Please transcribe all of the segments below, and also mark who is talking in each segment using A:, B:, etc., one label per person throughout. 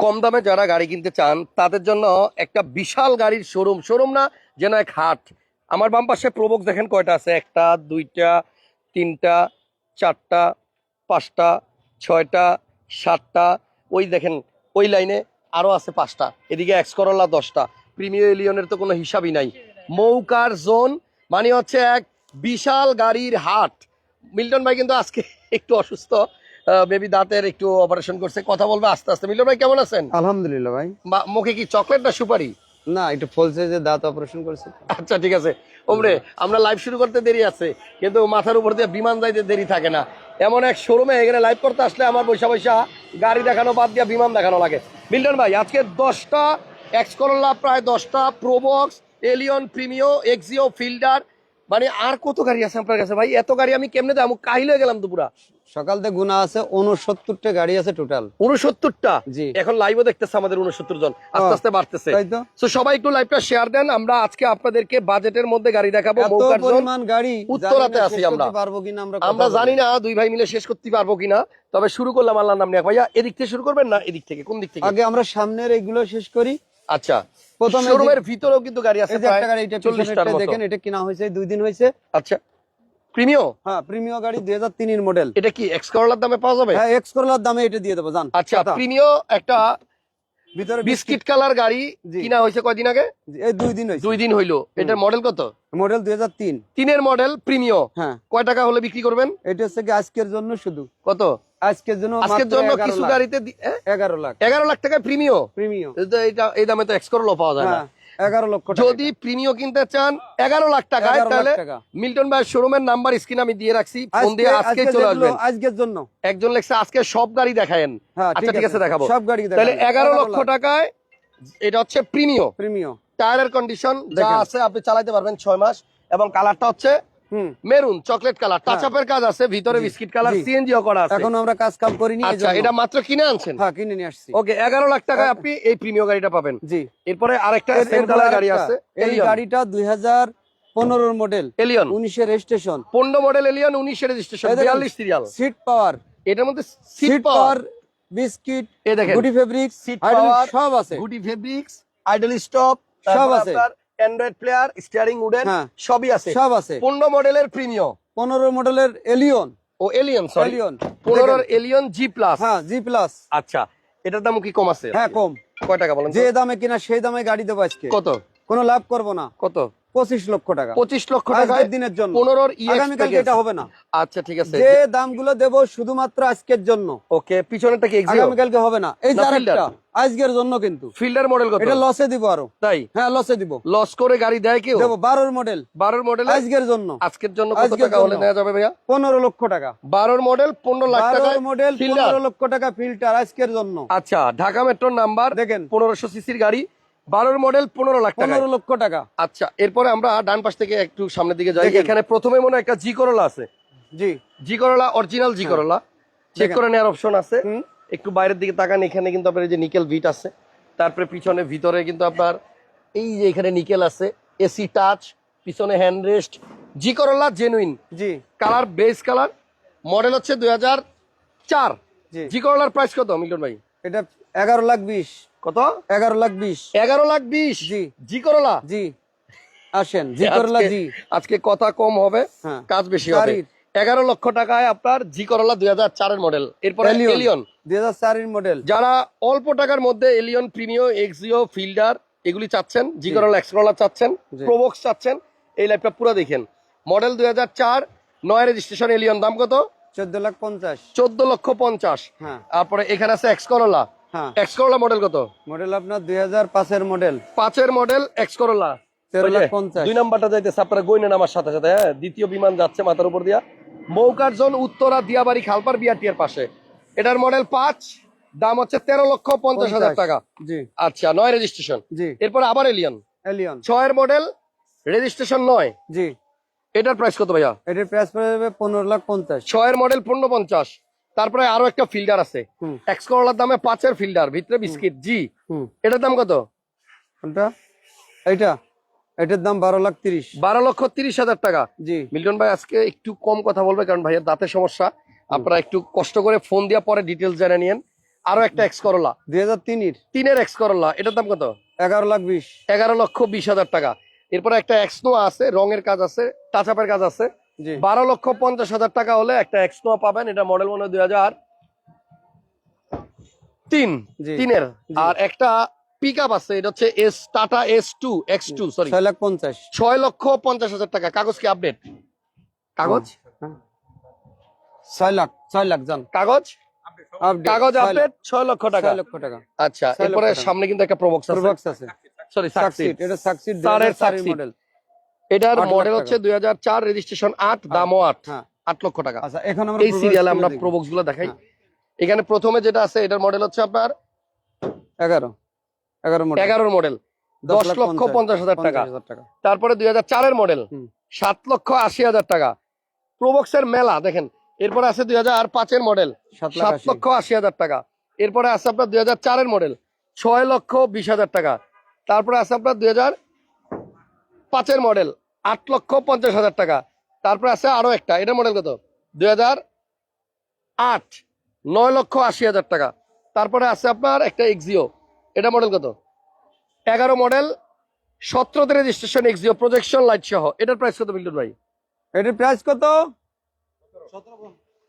A: কম দামে যারা গাড়ি কিনতে চান, তাদের জন্য একটা বিশাল গাড়ির শোরুম শোরুম না, যেন এক হাট। আমার বাম পাশে প্রবক দেখেন কয়টা আছে? একটা, দুইটা, তিনটা, চারটা, পাঁচটা, ছয়টা, সাতটা। ওই দেখেন, ওই লাইনে আরও আছে পাঁচটা। এদিকে এক্স করল্লা দশটা। প্রিমিয় এলিয়নের তো কোনো হিসাবই নাই। মৌকার জোন মানে হচ্ছে এক বিশাল গাড়ির হাট। মিল্টন ভাই কিন্তু আজকে একটু অসুস্থ। বেবি দাঁতের একটু অপারেশন করছে কথা বলবে আস্তে আস্তে। মিল্টন ভাই কেমন আছেন?
B: আলহামদুলিল্লাহ ভাই।
A: মুখে কি চকলেট না সুপারি?
B: না একটু ফল সাইজের দাঁত অপারেশন করেছে।
A: আচ্ছা ঠিক আছে। ওমরে আমরা লাইভ শুরু করতে দেরি আছে কিন্তু মাথার উপর দিয়ে বিমান যাইতে দেরি থাকে না। এমন এক শোরুমে এখানে লাইভ করতে আসলে আমার বৈশা বৈশা গাড়ি দেখানো বাদ দিয়া বিমান দেখানো লাগে। মিল্টন ভাই আজকে দশটা এক্স করল্লা প্রায় দশটা Probox Allion Premio Axio Fielder মানে আর কত গাড়ি আছে আপনার কাছে ভাই? এত গাড়ি আমি কেমনে দাম কাহিল হয়ে গেলাম দুপুরা
B: সকাল থেকে গুণা আছে উনসত্তরটা গাড়ি আছে টোটাল
A: উনসত্তরটা
B: জি।
A: এখন লাইভও দেখতেছে আমাদের উনসত্তর জন। আস্তে আস্তে বাড়তেছে।
B: তো।
A: সবাই একটু লাইভটা শেয়ার দেন আমরা আজকে আপনাদেরকে বাজেটের মধ্যে গাড়ি দেখাবো
B: পরিমাণ গাড়ি
A: উত্তরাতে আছি আমরা।
B: পারব কিনা আমরা
A: আমরা জানি না দুই ভাই মিলে শেষ করতে পারব কিনা তবে শুরু করলাম আল্লাহর নাম নিয়ে। ভাইয়া এদিক থেকে শুরু করবেন না এদিক থেকে? কোন দিক থেকে?
B: আগে আমরা সামনের এগুলো শেষ করি।
A: আচ্ছা।
B: প্রথমে
A: শোরুমের ভিতরেও কিন্তু গাড়ি আছে
B: একটা গাড়ি এটা দেখেন এটা কিনা হয়েছে দুই দিন হয়েছে।
A: আচ্ছা। প্রিমিও?
B: হ্যাঁ প্রিমিয় গাড়ি দুই হাজার তিনের মডেল
A: এটা কি এক্স করলার দামে পাওয়া যাবে?
B: হ্যাঁ এক্স করলার দামে এটা দিয়ে দেবো জান।
A: আচ্ছা প্রিমিও একটা
B: ভিতরে
A: বিস্কিট কালার গাড়ি কিনা হয়েছে কয়দিন আগে?
B: এই দুই দিন হয়েছে।
A: দুই দিন হইল। এটার মডেল কত?
B: মডেল দুই হাজার তিন।
A: তিনের মডেল প্রিমিও।
B: হ্যাঁ।
A: কয় টাকা হলে বিক্রি করবেন?
B: এটা হচ্ছে কি আজকের জন্য শুধু।
A: কত?
B: আজকের জন্য
A: আজকের জন্য কিছু গাড়িতে দি- এ?
B: এগারো লাখ।
A: এগারো লাখ টাকায় প্রিমিও?
B: প্রিমিয়
A: এটা এই দামে তো এক্স করল পাওয়া যায় না।
B: হ্যাঁ। এগারো লক্ষ
A: যদি প্রিমিও কিনতে চান এগারো লাখ টাকায় তাহলে মিল্টন ভাইয়ের শোরুমের নাম্বার স্ক্রিন আমি দিয়ে রাখছি ফোন দিয়ে
B: আজকে-
A: চলে আসবেন।
B: আজকের জন্য।
A: একজন লেখছে আজকে সব গাড়ি দেখায়েন।
B: হ্যাঁ
A: আচ্ছা ঠিক আছে। দেখাবো।
B: সব গাড়ি
A: তাহলে এগারো লক্ষ টাকায় এটা হচ্ছে প্রিমিও।
B: প্রিমিও।
A: টায়ারের কন্ডিশন যা আছে আপনি চালাতে পারবেন ছয় মাস এবং কালারটা হচ্ছে মেরুন চকলেট কালার টাচ আপের কাজ আছে ভিতরে বিস্কিট কালার। সিএনজিও করা আছে।
B: এখন আমরা কাজ কাম করিনি
A: আচ্ছা এটা মাত্র কিনে আনছেন?
B: হ্যাঁ কিনে নিয়ে আসছি।
A: ওকে এগারো লাখ টাকায় আপনি এই প্রিমিয় গাড়িটা পাবেন।
B: জি।
A: এরপরে আরেকটা সেম কালার গাড়ি আছে
B: এই গাড়িটা দুই হাজার পনেরোর মডেল
A: এলিয়ন
B: উনিশের রেজিস্ট্রেশন
A: পনেরো মডেল এলিয়ন উনিশের রেজিস্ট্রেশন বিয়াল্লিশ সিরিয়াল
B: সিট পাওয়ার
A: এটার মধ্যে seat
B: seat
A: power
B: power biscuit
A: এই দেখেন
B: গুটি ফেব্রিক্স
A: Seat power,
B: সব আছে।
A: গুটি ফেব্রিক্স আইডল স্টপ
B: সব আছে।
A: Android player steering wooden. সবই আছে।
B: সব আছে।
A: পনেরো মডেলের প্রিমিয়ম
B: পনেরো মডেলের এলিয়ন
A: ও এলিয়ন সরি
B: এলিয়ন
A: পনেরোর এলিয়ন জি প্লাস
B: হ্যাঁ জি প্লাস
A: আচ্ছা এটার দাম কি কম আছে?
B: হ্যাঁ কম।
A: কয় টাকা বলেন?
B: যে দামে কিনা সেই দামে গাড়ি দেবো আজকে।
A: কত?
B: কোনো লাভ করব না।
A: কত?
B: পঁচিশ লক্ষ টাকা।
A: পঁচিশ লক্ষ টাকা
B: দিনের জন্য।
A: পনেরোর
B: এটা হবে না।
A: আচ্ছা ঠিক আছে।
B: যে দামগুলো দেব শুধুমাত্র আজকের জন্য।
A: ওকে পিছনেরটা কি
B: আগামীকালকে হবে না। এই আরেকটা আজকের জন্য কিন্তু।
A: ফিল্ডার মডেল কত?
B: এটা লসে দিব আরও।
A: তাই?
B: হ্যাঁ লসে দিব।
A: লস করে গাড়ি দেয় কেউ?
B: দেবো বারোর মডেল
A: বারোর মডেল
B: আজকের জন্য।
A: আজকের জন্য কত টাকা হলে নেওয়া যাবে ভাইয়া?
B: পনেরো লক্ষ টাকা।
A: বারোর মডেল পনেরো লাখ টাকা
B: বারোর মডেল
A: ফিল্ডার
B: পনেরো লক্ষ টাকা ফিল্টার আজকের জন্য।
A: আচ্ছা ঢাকা মেট্রোর নাম্বার
B: দেখেন।
A: পনেরোশো সিসির গাড়ি। বারোর মডেল পনেরো লাখ
B: পনেরো লক্ষ টাকা।
A: আচ্ছা এরপরে আমরা ডান পাশ থেকে একটু সামনের দিকে যাই। এখানে প্রথমে মনে একটা জি করলা আছে।
B: জি।
A: জি করলা অরিজিনাল জি করলা চেক করে নেওয়ার অপশন আছে। একটু বাইরের দিকে তাকান এখানে কিন্তু আপনার এই যে নিকেল ভিট আছে। তারপরে পিছনে ভিতরে কিন্তু আপনার এই যে এখানে নিকেল আছে। এসি টাচ পিছনে hand rest G Corolla genuine
B: জি।
A: কালার বেস কালার মডেল হচ্ছে দুই হাজার চার।
B: জি।
A: করলার প্রাইস কত মিল্টন ভাই?
B: এটা এগারো লাখ বিশ।
A: কত?
B: এগারো লাখ বিশ।
A: এগারো লাখ বিশ?
B: জি।
A: জি করলা?
B: জি। আসেন জি করলা জি।
A: আজকে কথা কম হবে
B: হ্যাঁ।
A: কাজ বেশি হবে। এগারো লক্ষ টাকায় আপনার জি করলা দুই হাজার চারের মডেল এরপরে এলিয়ন
B: দুই হাজার চারের মডেল
A: যারা অল্প টাকার মধ্যে এলিয়ন প্রিমিও এক্সিও ফিল্ডার এগুলি চাচ্ছেন জি করলা এক্স করলা চাচ্ছেন। প্রোবক্স চাচ্ছেন এই লাইফটা পুরো দেখেন। মডেল দুই হাজার চার নয় রেজিস্ট্রেশন এলিয়ন দাম কত?
B: চোদ্দ লাখ পঞ্চাশ।
A: চোদ্দ লক্ষ পঞ্চাশ।
B: হ্যাঁ।
A: তারপরে এখানে আছে এক্স করলা।
B: হ্যাঁ।
A: এক্স করলা মডেল কত?
B: মডেল আপনার দুই হাজার পাঁচের মডেল
A: পাঁচের মডেল এক্স করলা দুই নাম্বারটা যাইতেছে আপনারা গইনেন আমার সাথে সাথে হ্যাঁ? দ্বিতীয় বিমান যাচ্ছে মাথার উপর দিয়া। মৌকার জোন উত্তরা দিয়াবাড়ি খালপার বিআরটির পাশে। এটার মডেল পাঁচ দাম হচ্ছে তেরো লক্ষ পঞ্চাশ হাজার টাকা।
B: জি।
A: আচ্ছা নয় রেজিস্ট্রেশন
B: জি।
A: এরপরে আবার এলিয়ন
B: এলিয়ন
A: ছয়ের মডেল রেজিস্ট্রেশন নয়।
B: জি।
A: এটার প্রাইস কত ভাইয়া?
B: এটার প্রাইস পড়ে যাবে পনেরো লাখ পঞ্চাশ।
A: ছয়ের মডেল পনেরো পঞ্চাশ। তারপরে আরও একটা ফিল্ডার আছে। এক্স করলার দামে পাঁচের ফিল্ডার ভিতরে বিস্কিট জি। এটার দাম কত?
B: এইটা। এটার দাম বারো লাখ তিরিশ।
A: বারো লক্ষ তিরিশ হাজার টাকা।
B: জি।
A: মিল্টন ভাই আজকে একটু কম কথা বলবে কারণ ভাইয়ের দাঁতের সমস্যা। আপনারা একটু কষ্ট করে ফোন দিয়ে পরে ডিটেলস জেনে নিন আরও একটা এক্স করলা
B: দুই হাজার তিনের।
A: তিনের এক্স করলা এটার দাম কত?
B: এগারো লাখ বিশ।
A: এগারো লক্ষ বিশ হাজার টাকা। এরপরে একটা এক্সনোয়া আছে রঙের কাজ আছে টাচাপের কাজ আছে। বারো লক্ষ পঞ্চাশ হাজার টাকা হলে একটা এক্সনোয়া পাবেন এটা মডেল মনে দুই হাজার তিন তিনের। আর একটা পিক আপ আছে এটা হচ্ছে S Tata S two X two sorry
B: ছয় লাখ পঞ্চাশ।
A: ছয় লক্ষ পঞ্চাশ হাজার টাকা। কাগজ কি আপডেট কাগজ।
B: ছয় লাখ ছয় লাখ যান
A: কাগজ? কাগজ আপডেট ছয় লক্ষ টাকা।
B: লক্ষ টাকা।
A: আচ্ছা এরপরে সামনে কিন্তু একটা প্রবক্স আছে।
B: প্রোবক্স আছে।
A: সরি
B: সাকসিড এটা সাকসিড মডেল
A: এটার মডেল হচ্ছে দুই হাজার চার রেজিস্ট্রেশন আট দামও আট।
B: হ্যাঁ।
A: আট লক্ষ টাকা।
B: আচ্ছা এখন আমরা
A: এই সিরিয়ালে আমরা। প্রবক্সগুলো দেখাই।
B: হ্যাঁ।
A: এখানে প্রথমে যেটা আছে এটার মডেল হচ্ছে আপনার
B: এগারো। এগারো মডেল
A: এগারোর মডেল দশ লক্ষ পঞ্চাশ। হাজার টাকা। তারপরে দুই হাজার চারের মডেল সাত লক্ষ আশি হাজার টাকা। প্রবক্সের মেলা দেখেন। এরপরে আছে দুই হাজার পাঁচের মডেল
B: সাত।
A: লক্ষ আশি হাজার টাকা। এরপরে আছে আপনার দুই হাজার চারের মডেল ছয় লক্ষ বিশ হাজার টাকা। তারপরে আছে আপনার দুই হাজার পাঁচের মডেল আট লক্ষ পঞ্চাশ হাজার টাকা। তারপরে আছে আরও একটা এটা মডেল কত? দুই হাজার আট নয় লক্ষ আশি হাজার টাকা। তারপরে আছে আপনার একটা এক্সিও এটা মডেল কত? এগারো মডেল সতেরোতে রেজিস্ট্রেশন এক্সিও প্রজেকশন লাইট সহ। এটার প্রাইস কত বিল্টুন ভাই?
B: এটার প্রাইস কত?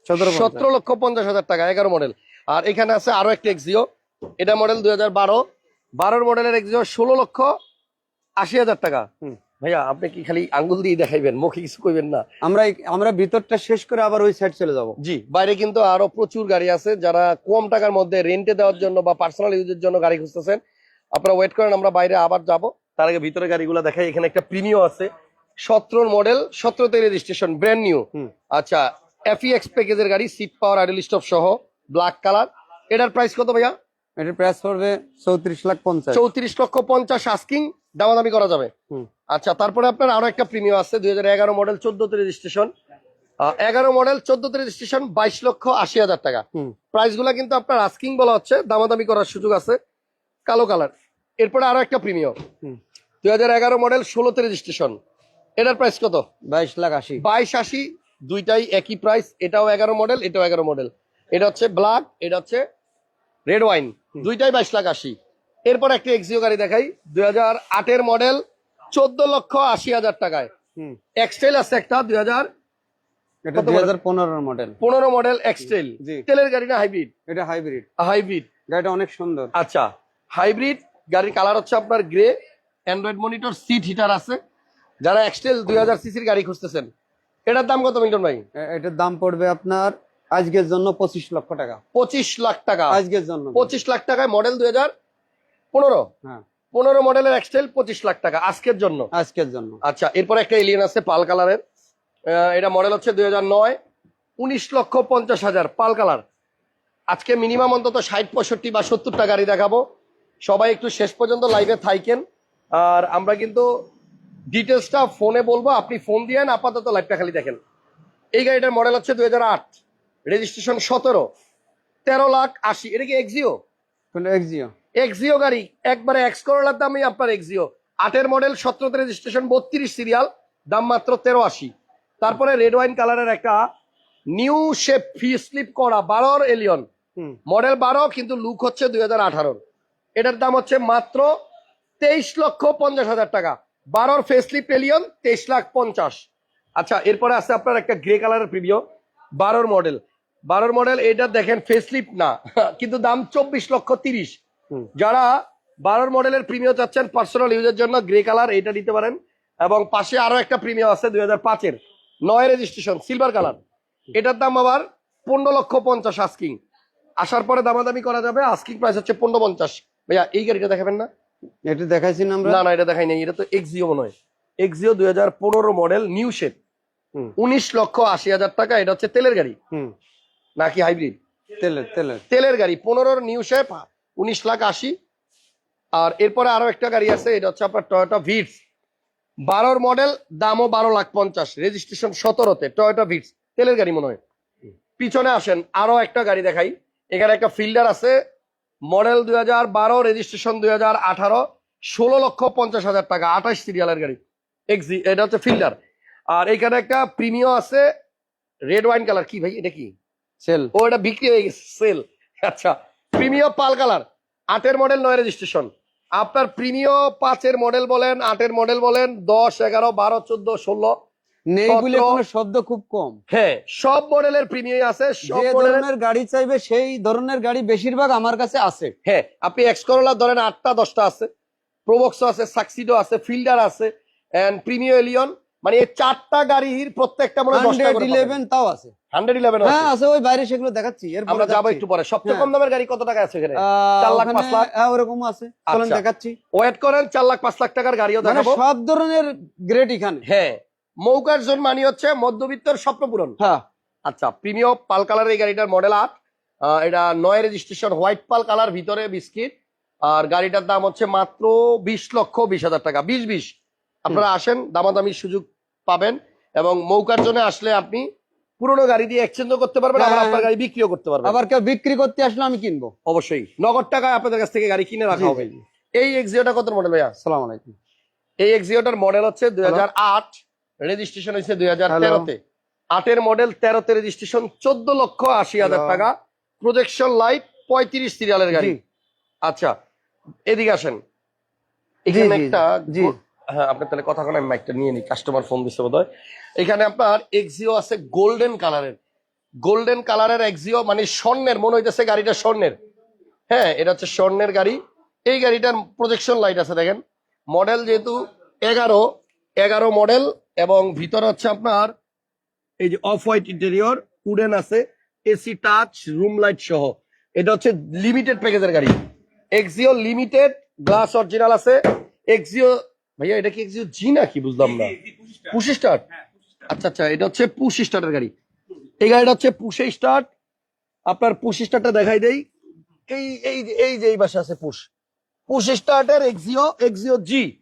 B: সতেরো
A: সতেরো লক্ষ পঞ্চাশ হাজার টাকা এগারো মডেল। আর এখানে আছে আরও একটা এক্সিও এটা মডেল দুই হাজার বারো। বারোর মডেলের এক্সিও ষোলো লক্ষ আশি হাজার টাকা।
B: হুম।
A: ভাইয়া আপনি কি খালি আঙ্গুল দিয়ে দেখাইবেন মুখে কিছু কইবেন না?
B: আমরা আমরা ভিতরটা শেষ করে আবার ওই সাইড চলে যাব।
A: জি বাইরে কিন্তু আরও প্রচুর গাড়ি আছে যারা কম টাকার মধ্যে রেন্টে দেওয়ার জন্য বা পার্সোনাল ইউজের জন্য গাড়ি খুঁজতেছেন আপনারা ওয়েট করেন আমরা বাইরে আবার যাব। তার আগে ভিতরে গাড়িগুলো দেখাই এখানে একটা প্রিমিও আছে। সতেরোর মডেল সতেরোতে রেজিস্ট্রেশন ব্র্যান্ড নিউ। আচ্ছা এফইএক্স প্যাকেজের গাড়ি সিট পাওয়ার আইডল স্টপ সহ ব্ল্যাক কালার এটার প্রাইস কত ভাইয়া?
B: এটার প্রাইস পড়বে চৌত্রিশ লাখ পঞ্চাশ।
A: চৌত্রিশ লক্ষ পঞ্চাশ আস্কিং দামাদামি করা যাবে। আচ্ছা তারপরে আপনার আরও একটা প্রিমিয়াম আছে দুই হাজার এগারো মডেল চোদ্দতে রেজিস্ট্রেশন এগারো মডেল চোদ্দতে রেজিস্ট্রেশন বাইশ লক্ষ আশি হাজার টাকা। প্রাইসগুলা কিন্তু আপনার আস্কিং বলা হচ্ছে দামাদামি করার সুযোগ আছে কালো কালার এরপরে আরও একটা প্রিমিয়াম। দুই হাজার এগারো মডেল ষোলোতে রেজিস্ট্রেশন এটার প্রাইস কত?
B: বাইশ লাখ আশি।
A: বাইশ আশি দুইটাই একই প্রাইস এটাও এগারো মডেল এটাও এগারো মডেল এটা হচ্ছে ব্ল্যাক এটা হচ্ছে রেড ওয়াইন দুইটাই বাইশ লাখ আশি। এরপর একটা এক্সিও গাড়ি দেখাই। দুই হাজার আটের মডেল চোদ্দ লক্ষ আশি হাজার টাকায়। এক্সটেল আছে একটা দুই হাজার পনেরো মডেল এক্সটেল
B: জি।
A: তেলের গাড়ি না হাইব্রিড
B: এটা হাইব্রিড
A: হাইব্রিড
B: গাড়িটা অনেক সুন্দর।
A: আচ্ছা হাইব্রিড গাড়ির কালার হচ্ছে আপনার grey Android monitor seat heater আছে। যারা এক্সটেল দুই হাজার সিসির গাড়ি খুঁজতেছেন এটার দাম কত ভাই?
B: এটার দাম পড়বে আপনার আজকের জন্য পঁচিশ লক্ষ টাকা।
A: পঁচিশ লাখ টাকা।
B: আজকের জন্য।
A: পঁচিশ লাখ টাকায় মডেল দুই হাজার পনেরো?
B: হ্যাঁ।
A: পনেরো মডেলের এক্সটেল পঁচিশ লাখ টাকা আজকের জন্য।
B: আজকের জন্য।
A: আচ্ছা এরপর একটা এলিয়েন আছে পাল কালারের। এটা মডেল হচ্ছে দুই হাজার নয় উনিশ লক্ষ পঞ্চাশ হাজার পাল কালার। আজকে মিনিমাম অন্তত ষাট পঁয়ষট্টি বা সত্তরটা গাড়ি দেখাবো। সবাই একটু শেষ পর্যন্ত লাইভে থাইকেন। আর আমরা কিন্তু ডিটেলসটা ফোনে বলব আপনি ফোন দিয়েন আপাতত লাইভটা খালি দেখেন। এই গাড়িটার মডেল হচ্ছে দুই হাজার আট রেজিস্ট্রেশন সতেরো। তেরো লাখ আশি এটা কি এক্সিও
B: এক্সিও
A: এক্সিও গাড়ি একবারে এক্স করোলার দামই আপনার এক্সিও আটের মডেল সতেরোতে রেজিস্ট্রেশন বত্রিশ সিরিয়াল দাম মাত্র তেরো আশি। তারপরে রেড ওয়াইন কালারের একটা নিউ শেপ ফি স্লিপ করা বারোর এলিয়ন মডেল বারো কিন্তু লুক হচ্ছে দুই হাজার আঠারোর। এটার দাম হচ্ছে মাত্র তেইশ লক্ষ পঞ্চাশ হাজার টাকা। বারোর ফেসলিপ এলিয়ন তেইশ লাখ পঞ্চাশ। আচ্ছা এরপরে আছে আপনার একটা গ্রে কালারের প্রিভিও বারোর মডেল বারোর মডেল এটা দেখেন ফেসলিপ না কিন্তু দাম চব্বিশ লক্ষ তিরিশ। যারা বারোর মডেলের প্রিমিয়াম চাচ্ছেন পার্সোনাল ইউজের জন্য গ্রে কালার এটা নিতে পারেন। এবং পাশে আরও একটা প্রিমিয়াম আছে দুই হাজার পাঁচের। নয় রেজিস্ট্রেশন সিলভার কালার এটার দাম আবার পনেরো লক্ষ পঞ্চাশ আস্কিং আসার পরে দামাদামি করা যাবে আস্কিং প্রাইস হচ্ছে পনেরো পঞ্চাশ। ভাইয়া এই গাড়িটা দেখাবেন না?
B: এটা দেখাইছি না আমরা।
A: না না এটা দেখাই নাই এটা তো এক্সিও মনে হয় এক্সিও দুই হাজার পনেরো মডেল নিউ শেপ
B: হুম।
A: উনিশ লক্ষ আশি হাজার টাকা এটা হচ্ছে তেলের গাড়ি। নাকি হাইব্রিড
B: তেলের তেলের।
A: তেলের গাড়ি পনেরোর নিউ শেপ উনিশ লাখ আশি। আর এরপরে আরও একটা গাড়ি আছে এটা হচ্ছে আপনার টয়োটা ভিটস বারোর মডেল দামও বারো লাখ পঞ্চাশ। রেজিস্ট্রেশন সতেরোতে টয়োটা ভিটস তেলের গাড়ি মনে হয়। পিছনে আসেন আরও একটা গাড়ি দেখাই। এখানে একটা ফিল্ডার আছে। মডেল দুই হাজার বারো রেজিস্ট্রেশন দুই হাজার আঠারো। ষোলো লক্ষ পঞ্চাশ হাজার টাকা আঠাশ সিরিয়ালের গাড়ি। এক্সি এটা হচ্ছে ফিল্ডার। আর এখানে একটা প্রিমিয়াম আছে রেড ওয়াইন কালার কি ভাই এটা কি?
B: সেল
A: ও এটা বিক্রি হয়ে গেছে। সেল আচ্ছা প্রিমিয় পাল কালার আটের মডেল নয় রেজিস্ট্রেশন আপনার প্রিমিয় পাঁচের মডেল বলেন আটের মডেল বলেন দশ এগারো বারো চোদ্দ ষোলো।
B: শব্দ খুব কম।
A: হ্যাঁ সব মডেলের প্রিমিয়াম আছে সব
B: ধরনের গাড়ি চাইবে সেই ধরনের গাড়ি বেশিরভাগ আমার কাছে আছে।
A: হ্যাঁ আপনি এক্স করোলা ধরেন আটটা দশটা আছে। প্রোবক্স আছে সাকসিডো আছে ফিল্ডার আছে এন্ড প্রিমিয় এলিয়ন মানে এই চারটা গাড়ির প্রত্যেকটা মনে
B: হান্ড্রেড ইলেভেন তাও আছে।
A: হান্ড্রেড ইলেভেন
B: হ্যাঁ আছে। ওই বাইরে সেগুলো দেখাচ্ছি এরপরে
A: আমরা যাব। একটু পরে। সবচেয়ে
B: হ্যাঁ।
A: কম দামের গাড়ি কত টাকা আছে এখানে?
B: আহ,
A: চার লাখ,
B: ওখানে-
A: পাঁচ লাখ?
B: হ্যাঁ ওরকম আছে। চলেন
A: আচ্ছা।
B: দেখাচ্ছি।
A: ওয়েট করেন চার লাখ পাঁচ লাখ টাকার গাড়িও
B: মানে
A: দেখাবো।
B: সব ধরনের গ্রেড এখানে।
A: হ্যাঁ মৌকার জোন মানি হচ্ছে মধ্যবিত্তর স্বপ্ন পূরণ।
B: হ্যাঁ।
A: আচ্ছা প্রিমিয়াম পাল কালারের এই গাড়িটার মডেল আট। এটা নয় রেজিস্ট্রেশন হোয়াইট পাল কালার ভিতরে বিস্কিট। আর গাড়িটার দাম হচ্ছে মাত্র বিশ লক্ষ বিশ হাজার টাকা। বিশ বিশ। আপনারা আসেন দামাদামির সুযোগ পাবেন এবং মৌকার জন্য আসলে আপনি পুরোনো গাড়ি দিয়ে এক্সচেঞ্জও করতে পারবেন আবার
B: হ্যাঁ।
A: আপনার গাড়ি বিক্রিও করতে পারবেন।
B: আবার কেউ বিক্রি করতে আসলে আমি কিনবো।
A: অবশ্যই। নগদ টাকায় আপনাদের কাছ থেকে গাড়ি কিনে রাখা হবে। এই এক্সিওটা কত মডেল ভাইয়া?
B: সালাম আলাইকুম।
A: এই এক্সিওটার মডেল হচ্ছে দুই হাজার আট রেজিস্ট্রেশন হয়েছে দুই হাজার. তেরোতে আটের মডেল তেরোতে রেজিস্ট্রেশন চোদ্দ লক্ষ আশি হাজার টাকা। প্রজেকশন লাইট পঁয়ত্রিশ সিরিয়ালের গাড়ি। আচ্ছা এদিকে আসেন। এখানে একটা
B: জি।
A: হ্যাঁ আপনার তাহলে কথা কোনো মাইকটা নিয়ে নিই। কাস্টমার ফোন দিচ্ছে বোধ এখানে আপনার এক্সিও আছে গোল্ডেন কালারের গোল্ডেন কালারের এক্সিও মানে স্বর্ণের, মনে হইতেছে গাড়িটা স্বর্ণের। হ্যাঁ এটা হচ্ছে স্বর্ণের গাড়ি। এই গাড়িটার প্রজেকশন লাইট আছে, দেখেন। মডেল যেহেতু এগারো এগারো মডেল এবং ভিতরে হচ্ছে আপনার এই যে অফ হোয়াইট ইন্টেরিয়র উডেন আছে এসি টাচ রুম লাইট সহ। এটা হচ্ছে লিমিটেড প্যাকেজের গাড়ি। এক্সিও লিমিটেড গ্লাস অরিজিনাল আছে। এক্সিও ভাইয়া এটা কি এক্সিও জি নাকি বুঝলাম না? Push start. আচ্ছা আচ্ছা এটা হচ্ছে পুশি স্টার্টের গাড়ি। এই গাড়িটা হচ্ছে পুশে স্টার্ট। আপনার পুশি স্টার্টটা দেখাই দেই। এই এই যে- এই যে এই পাশে আছে পুশ পুশ স্টার্টের এক্সিও এক্সিও জি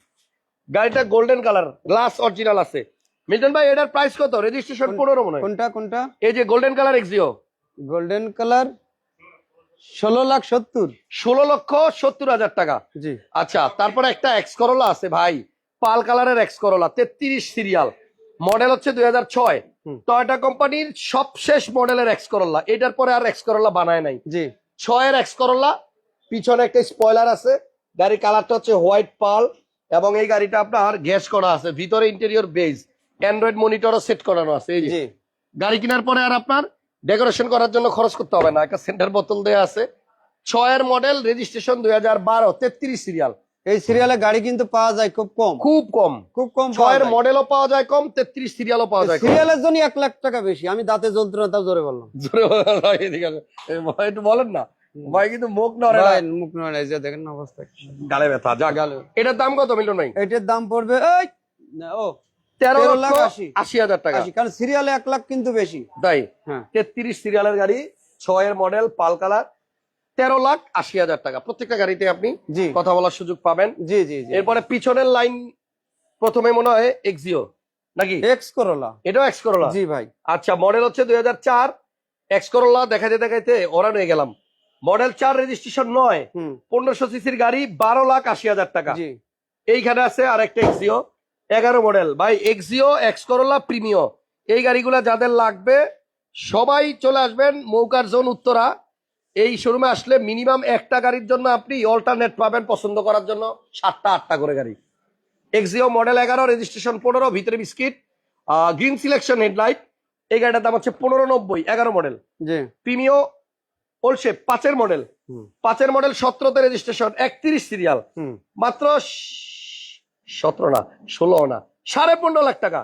A: গাড়িটা গোল্ডেন কালার গ্লাস অরিজিনাল আছে। মিল্টন ভাই এটার প্রাইস কত? রেজিস্ট্রেশন পনেরো মনে হয়।
B: কোনটা কোনটা?
A: এই যে golden colour Axio
B: golden colour ষোলো লাখ সত্তর।
A: ষোলো লক্ষ সত্তর হাজার টাকা।
B: জি।
A: আচ্ছা তারপরে একটা এক্স করোলা আছে ভাই। পাল কালারের এক্স করোলা তেত্রিশ সিরিয়াল। মডেল হচ্ছে দুই হাজার ছয়। টয়টা কোম্পানির সবশেষ মডেলের এক্স করোলা এটার পরে আর এক্স করোলা বানায় নাই।
B: জি।
A: ছয়ের এক্স করোলা পিছনে একটা স্পয়লার আছে। গাড়ির কালারটা হচ্ছে হোয়াইট পাল এবং এই গাড়িটা আপনার গ্যাস করা আছে। ভিতরে ইন্টেরিয়র বেজ অ্যান্ড্রয়েড মনিটরও সেট করানো আছে। এই যে। গাড়ি কেনার পরে আর আপনার ডেকোরেশন করার জন্য খরচ করতে হবে না। একটা সেন্টার বোতল দেওয়া আছে। ছয়ের মডেল রেজিস্ট্রেশন দুই হাজার বারো। তেত্রিশ সিরিয়াল
B: এই সিরিয়ালে গাড়ি কিন্তু পাওয়া যায় খুব কম।
A: খুব কম।
B: খুব কম
A: ছয়ের মডেলও পাওয়া যায় কম তেত্রিশ সিরিয়ালও পাওয়া যায়
B: সিরিয়ালের জন্য এক লাখ টাকা বেশি। আমি দাঁতে যন্ত্রণা তাও জোরে বললাম।
A: জোরে না, একটু বলেন না। ভাই কিন্তু মুখ নড়ে না।
B: মুখ এই যে দেখেন না অবস্থা।
A: গালে ব্যথা যা
B: গেল।
A: এটার দাম কত মিলন ভাই?
B: এটার দাম পড়বে এই ও
A: তেরো লাখ আশি। হাজার টাকা।
B: কারণ সিরিয়ালে এক লাখ কিন্তু বেশি।
A: তাই?
B: হ্যাঁ।
A: তেত্রিশ সিরিয়ালের গাড়ি ছয়ের মডেল পাল কালার তেরো লাখ আশি হাজার টাকা। প্রত্যেকটা গাড়িতে আপনি কথা বলার সুযোগ পাবেন।
B: জি জি
A: এরপরে পিছনের লাইন প্রথমে মনে হয় এক্সিও নাকি?
B: এক্স করোলা
A: এটাও এক্স করোলা
B: জি ভাই।
A: আচ্ছা মডেল হচ্ছে দুই হাজার চার। এক্স করোলা দেখাতে দেখাইতে ওরা নিয়ে গেলাম। মডেল চার রেজিস্ট্রেশন নয়। পনেরোশো সিসির গাড়ি বারো লাখ আশি হাজার টাকা।
B: জি।
A: এইখানে আছে আর একটা এক্সিও এগারো মডেল। ভাই এক্সিও এক্স করোলা প্রিমিও এই গাড়িগুলা যাদের লাগবে সবাই চলে আসবেন মৌকার জোন উত্তরা। এই শোরুমে আসলে মিনিমাম একটা গাড়ির জন্য আপনি অল্টারনেট পাবেন পছন্দ করার জন্য সাতটা আটটা করে গাড়ি। এক্সিও মডেল এগারো রেজিস্ট্রেশন পনেরো ভিতরে বিস্কিট গ্রিন সিলেকশন হেডলাইট এই গাড়িটার দাম হচ্ছে পনেরো নব্বই এগারো মডেল। প্রিমিও ওলশেপ পাঁচের মডেল পাঁচের মডেল সতেরোতে রেজিস্ট্রেশন একত্রিশ সিরিয়াল মাত্র সতেরো না ষোলো না সাড়ে পনেরো লাখ টাকা।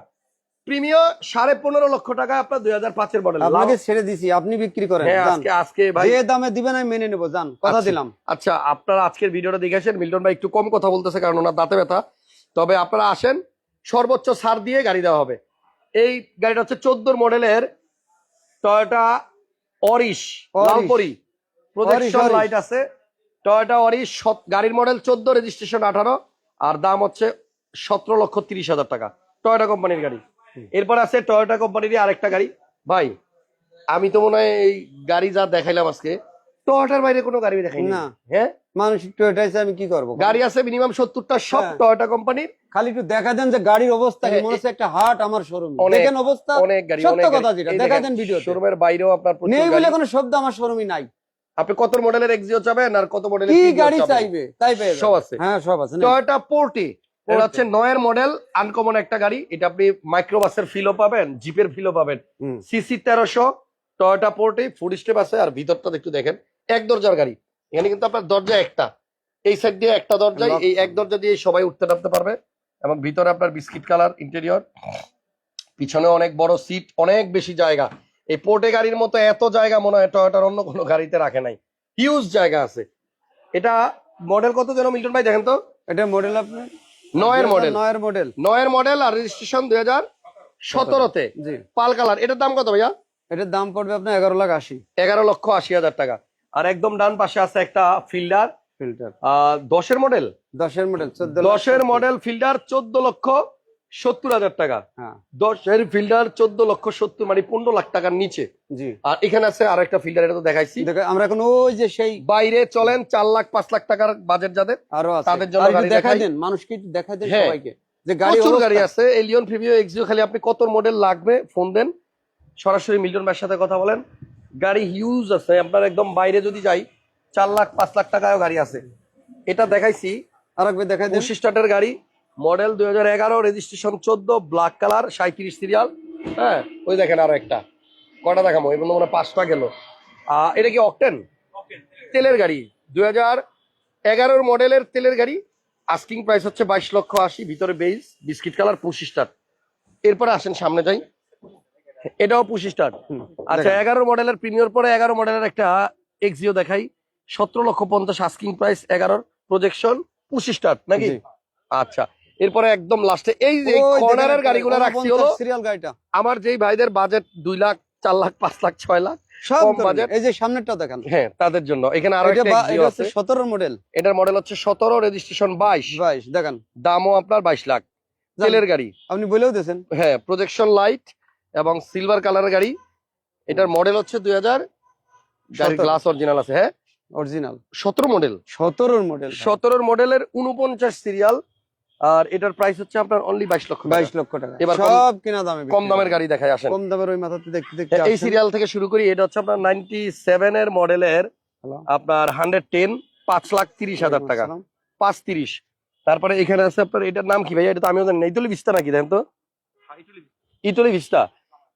A: প্রিমিয় সাড়ে পনেরো লক্ষ টাকা আপনার দুই হাজার পাঁচের মডেল
B: আপনাকে ছেড়ে দিছি আপনি বিক্রি করেন
A: হ্যাঁ আজকে আজকে ভাই
B: যে দামে দিবেন আমি মেনে নেব জান। কথা
A: আচ্ছা।
B: দিলাম।
A: আচ্ছা আপনারা আজকের ভিডিওটা দেখে আসেন মিল্টন ভাই একটু কম কথা বলতেছে কারণ ওনার দাঁতে ব্যথা। তবে আপনারা আসেন সর্বোচ্চ ছাড় দিয়ে গাড়ি দেওয়া হবে। এই গাড়িটা হচ্ছে চোদ্দোর মডেলের টয়োটা অরিশ
B: অরিশ।
A: লালপরি। প্রজেকশন লাইট আছে। টয়োটা অরিশ গাড়ির মডেল চোদ্দ রেজিস্ট্রেশন আঠারো। আর দাম হচ্ছে সতেরো লক্ষ তিরিশ হাজার টাকা। টয়োটা কোম্পানির গাড়ি। এরপর আছে টয়োটা কোম্পানির আরেকটা গাড়ি। ভাই আমি তো মনে হয় এই গাড়ি যা দেখাইলাম আজকে টয়োটার বাইরে কোনো গাড়ি দেখাই
B: না।
A: হ্যাঁ?
B: মানুষ এটাইছে আমি কি করব?
A: গাড়ি আছে মিনিমাম সত্তরটা সব
B: হ্যাঁ।
A: টয়োটা কোম্পানির
B: খালি একটু দেখা দেন যে গাড়ির অবস্থা কি
A: হ্যাঁ,
B: মনে হচ্ছে একটা হাট আমার শোরুম দেখেন অবস্থা
A: অনেক গাড়ি
B: সত্য কথা যেটা। দেখা দেন ভিডিও
A: শোরুমের বাইরেও আপনার
B: নেই। বলে কোনো শব্দ আমার শোরুমই নাই।
A: আপনি কত মডেলের এক্সিও চাবেন আর কত মডেলের
B: কি গাড়ি চাইবে? তাই পেয়ে
A: সব আছে।
B: হ্যাঁ সব আছে।
A: টয়োটা পোর্টি এটা হচ্ছে নয়ের মডেল আনকমন একটা গাড়ি। এটা আপনি মাইক্রোবাসের ফিলও পাবেন জিপের ফিলও পাবেন। সিসি তেরোশো টয়োটা পোর্টে ফুড স্টেপ আছে। আর ভিতরটা একটু দেখেন এক দরজার গাড়ি। এখানে কিন্তু আপনার দরজা একটা। এই সাইড দিয়ে একটা
B: Lock
A: এই এক দরজা দিয়ে সবাই উঠতে নামতে পারবে। এবং ভিতরে আপনার বিস্কিট কালার ইন্টেরিয়র পিছনে অনেক বড় সিট অনেক বেশি জায়গা। এই পোর্টে গাড়ির মতো এত জায়গা মনে হয় টয়োটার অন্য কোনো গাড়িতে রাখে নাই। হিউজ জায়গা আছে। এটা মডেল কত যেন মিল্টন ভাই দেখেন তো।
B: এটা মডেল আপনার
A: নয়ের মডেল
B: নয়ের মডেল
A: নয়ের মডেল আর রেজিস্ট্রেশন দুই হাজার সতেরোতে। পাল কালার এটার দাম কত ভাইয়া?
B: এটার দাম পড়বে আপনার এগারো লাখ আশি।
A: এগারো লক্ষ আশি হাজার টাকা। আর একদম ডান পাশে আছে একটা ফিল্ডার।
B: ফিল্টার।
A: দশের মডেল
B: দশের মডেল
A: দশের মডেল ফিল্ডার চোদ্দ লক্ষ। সত্তর হাজার টাকা।
B: হ্যাঁ।
A: দশের ফিল্ডার চোদ্দ লক্ষ সত্তর মানে পনেরো লাখ টাকার নিচে।
B: জি।
A: আর এখানে আছে আর একটা ফিল্ডার এটা তো দেখাইছি।
B: দেখো আমরা এখন ওই যে সেই
A: বাইরে চলেন চার লাখ পাঁচ লাখ টাকার বাজেট যাদের।
B: আরও
A: তাদের জন্য
B: দেখাই। দেন মানুষকে দেখাই দেন
A: হ্যাঁ।
B: সবাইকে। যে গাড়ি
A: গাড়ি আছে এলিয়ন প্রিভিও এক্সিও খালি আপনি কত মডেল লাগবে ফোন দেন। সরাসরি মিল্টন ভাইয়ের সাথে কথা বলেন। গাড়ি হিউজ আছে আপনার একদম বাইরে যদি যাই চার লাখ পাঁচ লাখ টাকায়ও গাড়ি আছে। এটা দেখাইছি।
B: আর একবার দেখাই দেন।
A: স্টার্টের গাড়ি মডেল দুই হাজার এগারো রেজিস্ট্রেশন চোদ্দ ব্ল্যাক কালার সাঁত্রিশ সিরিয়াল। হ্যাঁ ওই দেখেন আরও একটা। কটা দেখাবো? এই পর্যন্ত মনে পাঁচটা গেল। এটা কি অকটেন? তেলের গাড়ি। দুই হাজার এগারোর মডেলের তেলের গাড়ি। আস্কিং প্রাইস হচ্ছে বাইশ লক্ষ আশি ভিতরে বেইজ বিস্কিট কালার পঁচিশ স্টার। এরপরে আসেন সামনে যাই। এটাও পঁচিশ স্টার। আচ্ছা এগারো মডেলের প্রিমিয়র পরে এগারো মডেলের একটা এক্সিও দেখাই। সতেরো লক্ষ পঞ্চাশ আস্কিং প্রাইস এগারোর প্রজেকশন পঁচিশ স্টার নাকি? আচ্ছা এরপরে একদম লাস্টে এই যে কর্নারের গাড়িগুলো রাখছি হলো
B: সিরিয়াল গাড়িটা।
A: আমার যেই ভাইদের বাজেট দুই লাখ চার লাখ পাঁচ লাখ ছয় লাখ।
B: এই যে সামনেরটা দেখেন।
A: হ্যাঁ তাদের জন্য। এখানে
B: আরও
A: আছে।
B: মডেল
A: এটার মডেল হচ্ছে সতেরো রেজিস্ট্রেশন
B: দেখেন।
A: দামও আপনার বাইশ লাখ।
B: জান।
A: তেলের গাড়ি।
B: আপনি বলেও
A: হ্যাঁ প্রজেকশন লাইট এবং সিলভার কালারের গাড়ি। এটার মডেল হচ্ছে গাড়ির গ্লাস অরিজিনাল আছে হ্যাঁ?
B: অরিজিনাল
A: সতেরো মডেল
B: সতেরোর মডেল
A: সতেরোর মডেলের উনপঞ্চাশ সিরিয়াল আর এটার প্রাইস হচ্ছে আপনার অনলি বাইশ লক্ষ
B: বাইশ লক্ষ টাকা।
A: এবার
B: সব কিনা দামে
A: কম দামের গাড়ি দেখায় আসেন।
B: কম দামের ওই মাথাতে দেখতে দেখতে
A: হ্যাঁ, এই সিরিয়াল থেকে শুরু করি এটা হচ্ছে আপনার নাইনটি সেভেন এর মডেলের? আপনার হান্ড্রেড টেন পাঁচ লাখ তিরিশ হাজার টাকা। পাঁচ তিরিশ। তারপরে এখানে আছে আপনার এটার নাম কি ভাই? এটা তো আমিও জানি না। ইটলি ভিস্তা নাকি দেখেন তো? ইতলি ভিস্তা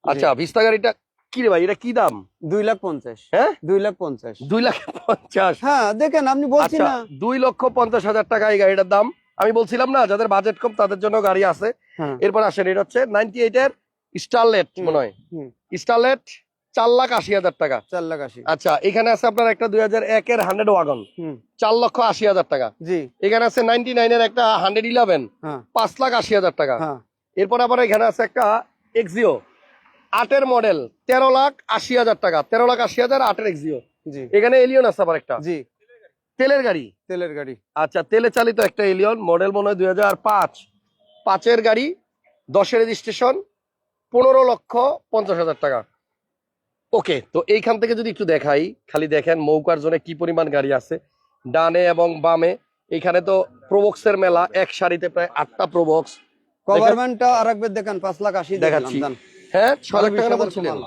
A: আচ্ছা ভিস্তা গাড়িটা কি রে ভাই? এটা কি দাম?
B: দুই লাখ পঞ্চাশ।
A: হ্যাঁ?
B: দুই লাখ পঞ্চাশ।
A: দুই লাখ পঞ্চাশ।
B: হ্যাঁ দেখেন আপনি বলছি
A: আচ্ছা দুই লক্ষ পঞ্চাশ হাজার টাকা এই গাড়িটার দাম। আমি বলছিলাম না যাদের বাজেট কম তাদের জন্য গাড়ি আছে।
B: হ্যাঁ।
A: এরপর আসেন এটা হচ্ছে নাইনটি এইট এর স্টারলেট মনে হয়। স্টারলেট চার লাখ আশি হাজার টাকা।
B: চার লাখ আশি।
A: আচ্ছা এখানে আছে আপনার একটা দুই হাজার একের হান্ড্রেড ওয়াগন চার লক্ষ আশি হাজার টাকা।
B: জি।
A: এখানে আছে নাইনটি নাইন এর একটা হান্ড্রেড ইলেভেন
B: হ্যাঁ।
A: পাঁচ লাখ আশি হাজার টাকা।
B: হ্যাঁ।
A: এরপর আবার এখানে আছে একটা এক্সিও আটের মডেল তেরো লাখ আশি হাজার টাকা। তেরো লাখ আশি হাজার আটের এক্সিও
B: জি।
A: এখানে এলিয়ন আছে আবার একটা।
B: জি।
A: তেলের গাড়ি?
B: তেলের গাড়ি।
A: আচ্ছা তেলে চালিত একটা এলিয়ন মডেল মনে হয় দুই হাজার পাঁচ। পাঁচের গাড়ি দশের রেজিস্ট্রেশন পনেরো লক্ষ পঞ্চাশ হাজার টাকা। ওকে তো এইখান থেকে যদি একটু দেখাই খালি দেখেন মৌকার জন্য কি পরিমাণ গাড়ি আছে। ডানে এবং বামে এখানে তো প্রবক্সের মেলা এক সারিতে প্রায় আটটা প্রবক্স
B: গভর্নমেন্টটা আর একবার দেখেন পাঁচ লাখ আশি
A: দেখাচ্ছি। হ্যাঁ ছয় লাখ টাকা বলছিলেন?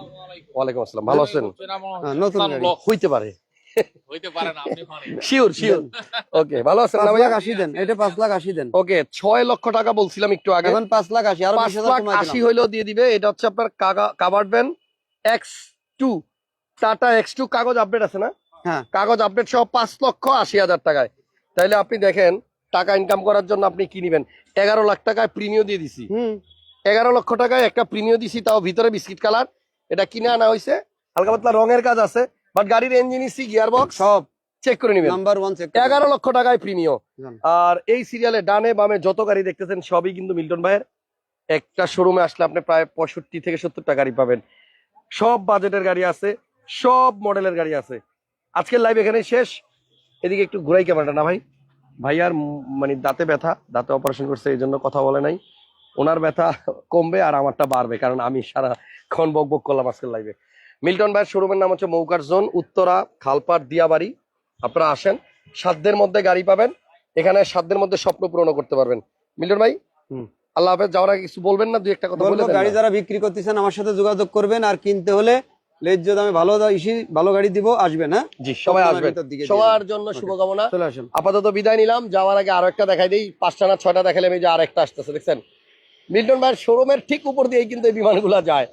A: ওয়ালাইকুম আসসালাম ভালো আছেন?
B: হ্যাঁ, নতুন
A: হইতে পারে।
C: হইতে পারে না আপনি
A: শিওর শিওর ওকে ভালো আছেন না ভাইয়া?
B: আশি দেন এটা পাঁচ লাখ আশি দেন।
A: ওকে ছয় লক্ষ টাকা বলছিলাম একটু আগে।
B: এখন পাঁচ লাখ আশি আরও
A: পাঁচ লাখ
B: কমাই
A: আশি দিয়ে দিবে এটা হচ্ছে আপনার covered van X Tata X কাগজ আপডেট আছে না?
B: হ্যাঁ।
A: কাগজ আপডেট সহ পাঁচ লক্ষ আশি হাজার টাকায়। তাইলে আপনি দেখেন টাকা ইনকাম করার জন্য আপনি কি নিবেন? এগারো লাখ টাকায় প্রিমিয় দিয়ে দিছি।
B: হুম।
A: এগারো লক্ষ টাকায় একটা প্রিমিয় দিছি তাও ভিতরে বিস্কিট কালার এটা কিনে আনা হয়েছে হালকা পাতলা রঙের কাজ আছে। বাট গাড়ির ইঞ্জিন সি গিয়ার বক্স
B: সব
A: চেক করে নিবেন।
B: নাম্বার ওয়ান চেক
A: এগারো লক্ষ টাকায় প্রিমিয় আর এই সিরিয়ালে ডানে বামে যত গাড়ি দেখতেছেন সবই কিন্তু মিল্টন ভাইয়ের। একটা শোরুমে আসলে আপনি প্রায় পঁয়ষট্টি থেকে সত্তরটা গাড়ি পাবেন। সব বাজেটের গাড়ি আছে সব মডেলের গাড়ি আছে। আজকের লাইভ এখানে শেষ। এদিকে একটু ঘুরাই ক্যামেরাটা না ভাই। ভাইয়ার উম মানে দাঁতে ব্যথা দাঁতে অপারেশন করছে এই জন্য কথা বলে নাই। ওনার ব্যথা কমবে আর আমারটা বাড়বে কারণ আমি সারাক্ষণ বক বক করলাম আজকের লাইভে মিল্টন ভাইয়ের শোরুমের নাম হচ্ছে মৌকার জোন উত্তরা খালপাড় দিয়াবাড়ি। আপনারা আসেন সাধ্যের মধ্যে গাড়ি পাবেন। এখানে সাধ্যের মধ্যে স্বপ্ন পূরণ করতে পারবেন। মিল্টন ভাই আল্লাহ হাফেজ যাওয়ার আগে কিছু বলবেন না দুই একটা কথা বলবেন
B: গাড়ি যারা বিক্রি করতেছেন আমার সাথে যোগাযোগ করবেন আর কিনতে হলে লেজ দামে ভালো ইসি ভালো গাড়ি দিব আসবেন হ্যাঁ?
A: জি সবাই আসবেন। সবার জন্য শুভকামনা।
B: চলে আসুন।
A: আপাতত বিদায় নিলাম যাওয়ার আগে আরও একটা দেখাই দেই পাঁচটা না ছয়টা দেখালাম এই যে আর একটা আসতেছে দেখছেন? মিল্টন ভাইয়ের শোরুমের ঠিক উপর দিয়েই কিন্তু এই বিমানগুলো যায়।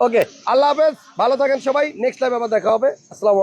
A: ওকে আল্লাহ হাফেজ ভালো থাকেন সবাই নেক্সট টাইম আবার দেখা হবে। আসসালাম